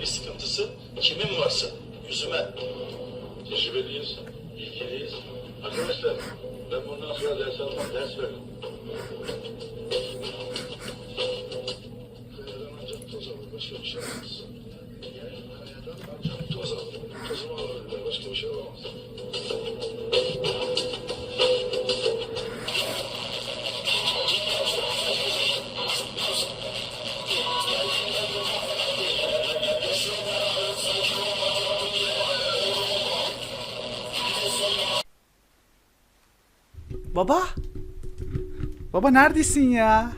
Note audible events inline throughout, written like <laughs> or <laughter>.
bir sıkıntısı kimin varsa yüzüme. Tecrübeliyiz, ilgiliyiz. Arkadaşlar ben bundan sonra ders almam, ders veririm. Kayadan ancak toz alır, başka bir şey. Yani kayadan ancak toz alır, tozumu alır, başka bir şey alamaz. Baba. Baba neredesin ya?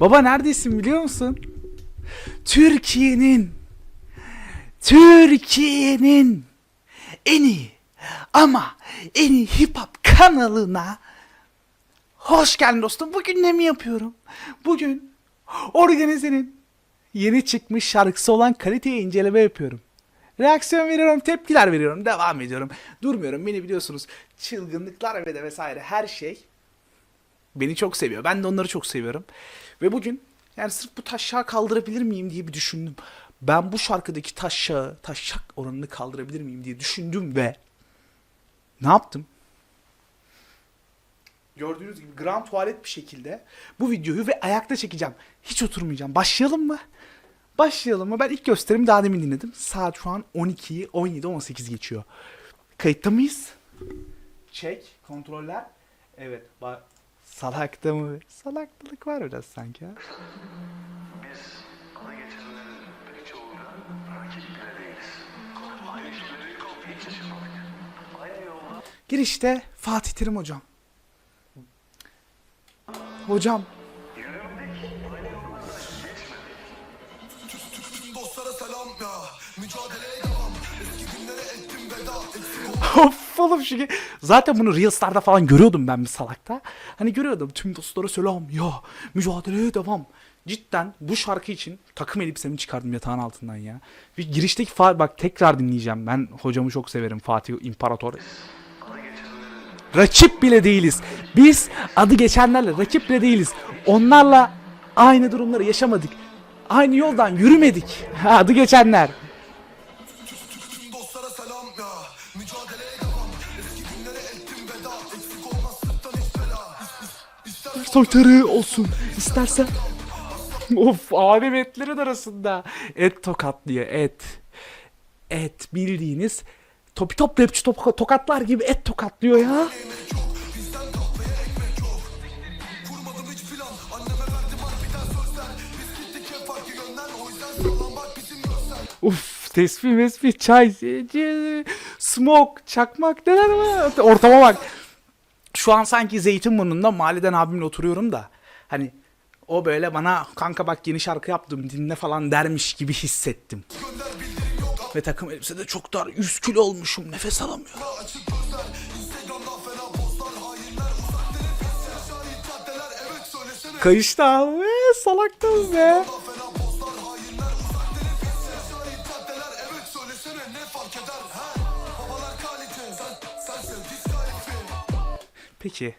Baba neredesin biliyor musun? Türkiye'nin Türkiye'nin en iyi ama en iyi hip hop kanalına hoş geldin dostum. Bugün ne mi yapıyorum? Bugün organizenin yeni çıkmış şarkısı olan kaliteye inceleme yapıyorum. Reaksiyon veriyorum, tepkiler veriyorum, devam ediyorum. Durmuyorum. Beni biliyorsunuz çılgınlıklar ve de vesaire her şey beni çok seviyor. Ben de onları çok seviyorum. Ve bugün yani sırf bu taşağı kaldırabilir miyim diye bir düşündüm. Ben bu şarkıdaki taşağı, taşak oranını kaldırabilir miyim diye düşündüm ve ne yaptım? Gördüğünüz gibi grand tuvalet bir şekilde bu videoyu ve ayakta çekeceğim. Hiç oturmayacağım. Başlayalım mı? Başlayalım mı? Ben ilk gösterimi daha demin dinledim. Saat şu an 12'yi 17 18 geçiyor. Kayıtta mıyız? Çek, kontroller. Evet, bak. Salakta mı? Salaklılık var biraz sanki ha. Biz adı geçenlerin pek çoğuyla rakip bile değiliz. Aynı şeyleri hiç yaşamadık. Aynı yolda Girişte Fatih Terim hocam. Hocam. Oğlum şu Zaten bunu Reels'larda falan görüyordum ben bir salakta. Hani görüyordum tüm dostlara selam ya mücadeleye devam. Cidden bu şarkı için takım elbisemi çıkardım yatağın altından ya. Ve girişteki fa- bak tekrar dinleyeceğim. Ben hocamı çok severim Fatih İmparator. Rakip bile değiliz. Biz adı geçenlerle rakip bile değiliz. Onlarla aynı durumları yaşamadık. Aynı yoldan yürümedik. <laughs> Adı geçenler. Soytarı olsun istersen. Of Adem etlerin arasında. Et tokatlıyor et. Et bildiğiniz topi top rapçi top, tokatlar gibi et tokatlıyor ya. Uf tesbih mesbih çay smoke çakmak neler var ortama bak. Şu an sanki Zeytinburnu'nda mahalleden abimle oturuyorum da hani o böyle bana kanka bak yeni şarkı yaptım dinle falan dermiş gibi hissettim. Ve takım elbisede çok dar 100 kilo olmuşum nefes alamıyorum. Açık gözler Instagram'dan fena Peki.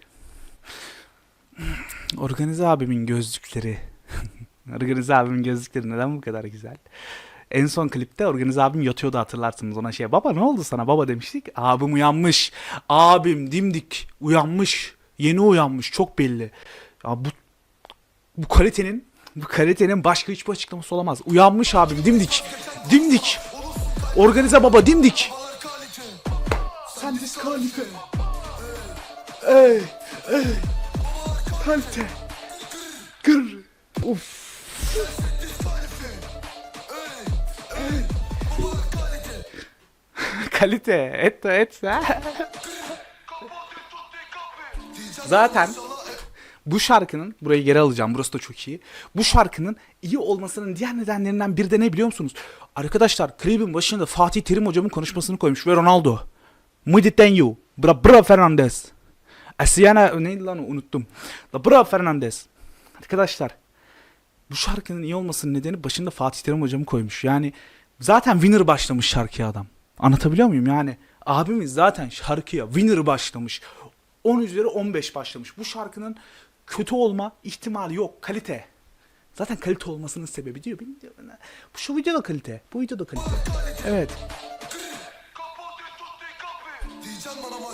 Organize abimin gözlükleri. <laughs> Organize abimin gözlükleri neden bu kadar güzel? En son klipte Organize abim yatıyordu hatırlarsınız ona şey. Baba ne oldu sana baba demiştik. Abim uyanmış. Abim dimdik uyanmış. Yeni uyanmış çok belli. Ya bu bu kalitenin bu kalitenin başka hiçbir açıklaması olamaz. Uyanmış abim dimdik. Dimdik. Organize baba dimdik. Sen diskalife. Ey, ey. Kalite. Gır. Uf. Kalite. Et et. Zaten bu şarkının burayı geri alacağım. Burası da çok iyi. Bu şarkının iyi olmasının diğer nedenlerinden bir de ne biliyor musunuz? Arkadaşlar klibin başında Fatih Terim hocamın konuşmasını koymuş ve Ronaldo. Muy thank you. Bra bra Fernandez. Asiana neydi lan unuttum. La bra Fernandez. Arkadaşlar bu şarkının iyi olmasının nedeni başında Fatih Terim hocamı koymuş. Yani zaten winner başlamış şarkıya adam. Anlatabiliyor muyum? Yani abimiz zaten şarkıya winner başlamış. 10 üzeri 15 başlamış. Bu şarkının kötü olma ihtimali yok. Kalite. Zaten kalite olmasının sebebi diyor. Bu şu video da kalite. Bu video da kalite. Evet.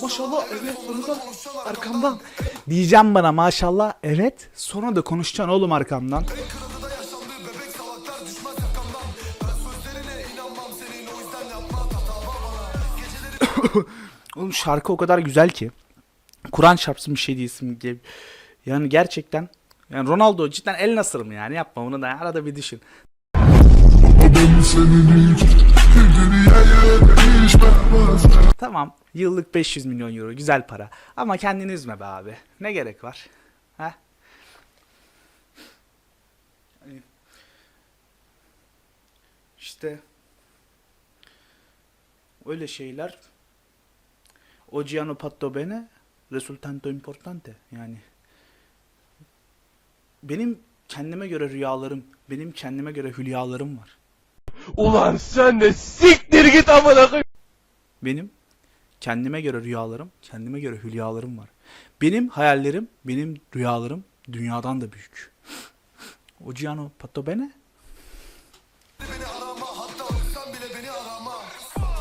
Maşallah evet, evet sonunda sonra da konuşacaksın arkamdan. Diyeceğim bana maşallah evet sonra da konuşacaksın oğlum arkamdan. Ben <coughs> senin Oğlum şarkı o kadar güzel ki. Kur'an çarpsın bir şey değilsin. gibi. Yani gerçekten yani Ronaldo cidden el nasırım yani yapma bunu da arada bir düşün. Tamam yıllık 500 milyon euro güzel para ama kendini üzme be abi ne gerek var ha? Hani İşte öyle şeyler Oggi hanno fatto bene, risultato importante. Yani benim kendime göre rüyalarım, benim kendime göre hülyalarım var. Ulan sen de siktir git amına koy. Benim kendime göre rüyalarım, kendime göre hülyalarım var. Benim hayallerim, benim rüyalarım dünyadan da büyük. <laughs> Oggi hanno fatto bene, Beni arama hatta ölsem bile beni arama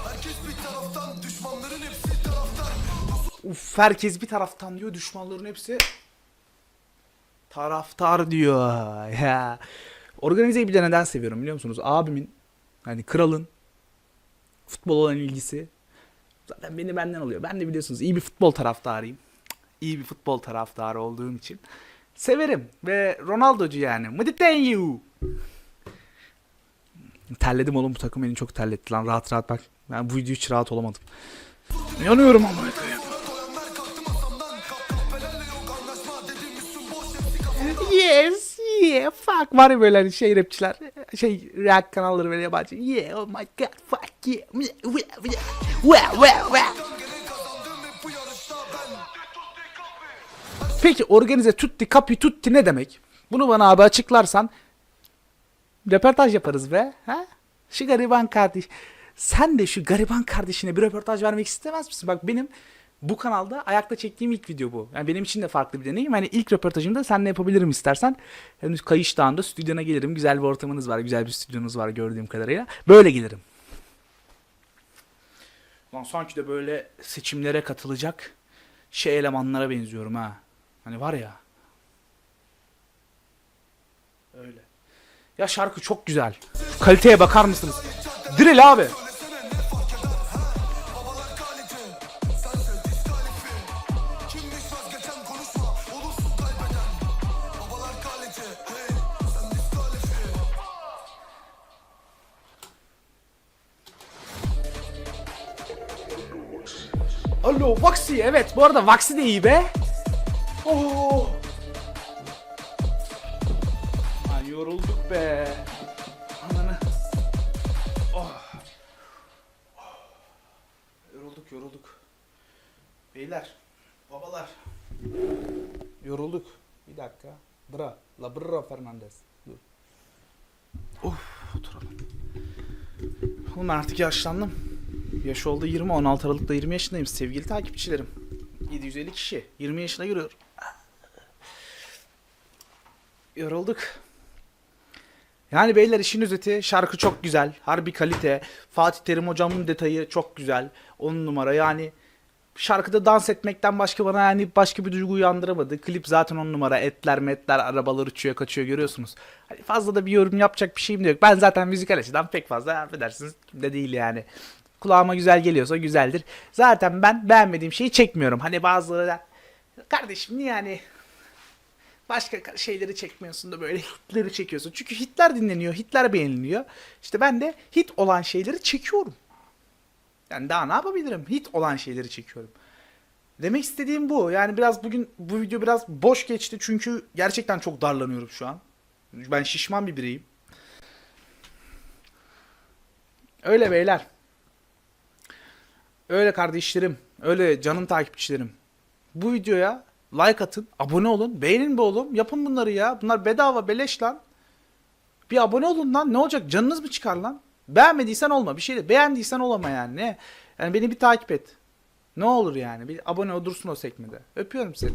Herkes bir taraftan düşmanların hepsi taraftar Uf herkes bir taraftan diyor düşmanların hepsi taraftar diyor <laughs> ya. Organizeyi bir de neden seviyorum biliyor musunuz? Abimin hani kralın futbol olan ilgisi zaten beni benden alıyor. Ben de biliyorsunuz iyi bir futbol taraftarıyım. İyi bir futbol taraftarı olduğum için severim ve Ronaldo'cu yani. Mıdıten you. Terledim oğlum bu takım beni çok terletti lan rahat rahat bak. Ben bu video hiç rahat olamadım. Yanıyorum ama. Yes, yeah, fuck. Var ya böyle hani şey rapçiler, şey react kanalları böyle yabancı. Yeah, oh my god, fuck yeah. Bu yarışta ben Peki organize tutti capi tutti ne demek? Bunu bana abi açıklarsan röportaj yaparız be. Ha? Şu gariban kardeş. Sen de şu gariban kardeşine bir röportaj vermek istemez misin? Bak benim bu kanalda ayakta çektiğim ilk video bu. Yani benim için de farklı bir deneyim. Hani ilk röportajımda seninle yapabilirim istersen. Henüz Kayış Dağı'nda stüdyona gelirim. Güzel bir ortamınız var. Güzel bir stüdyonuz var gördüğüm kadarıyla. Böyle gelirim. Lan sanki de böyle seçimlere katılacak şey elemanlara benziyorum ha. Hani var ya. Öyle. Ya şarkı çok güzel. Kaliteye bakar mısınız? Drill abi. Alo Vaxi evet bu arada Vaxi de iyi be. Oo. Ay yorulduk be. Ananı. Oh. Oh. Yorulduk yorulduk. Beyler, babalar. Yorulduk. Bir dakika. Bra. La Bra Fernandez. Dur. Of oturalım. Oğlum ben artık yaşlandım. Yaş oldu 20, 16 Aralık'ta 20 yaşındayım sevgili takipçilerim. 750 kişi, 20 yaşına giriyor. Yorulduk. Yani beyler işin özeti şarkı çok güzel. Harbi kalite. Fatih Terim hocamın detayı çok güzel. 10 numara yani. Şarkıda dans etmekten başka bana yani başka bir duygu uyandıramadı. Klip zaten 10 numara. Etler metler arabalar uçuyor kaçıyor görüyorsunuz. Hani fazla da bir yorum yapacak bir şeyim de yok. Ben zaten müzikal açıdan pek fazla affedersiniz de değil yani. Kulağıma güzel geliyorsa güzeldir. Zaten ben beğenmediğim şeyi çekmiyorum. Hani bazıları da kardeşim niye yani başka şeyleri çekmiyorsun da böyle hitleri çekiyorsun. Çünkü hitler dinleniyor, hitler beğeniliyor. İşte ben de hit olan şeyleri çekiyorum. Yani daha ne yapabilirim? Hit olan şeyleri çekiyorum. Demek istediğim bu. Yani biraz bugün bu video biraz boş geçti çünkü gerçekten çok darlanıyorum şu an. Ben şişman bir bireyim. Öyle beyler. Öyle kardeşlerim. Öyle canım takipçilerim. Bu videoya like atın, abone olun, beğenin be oğlum. Yapın bunları ya. Bunlar bedava, beleş lan. Bir abone olun lan. Ne olacak? Canınız mı çıkar lan? Beğenmediysen olma. Bir şey de beğendiysen olama yani. Ne? Yani beni bir takip et. Ne olur yani. Bir abone ol dursun o sekmede. Öpüyorum seni.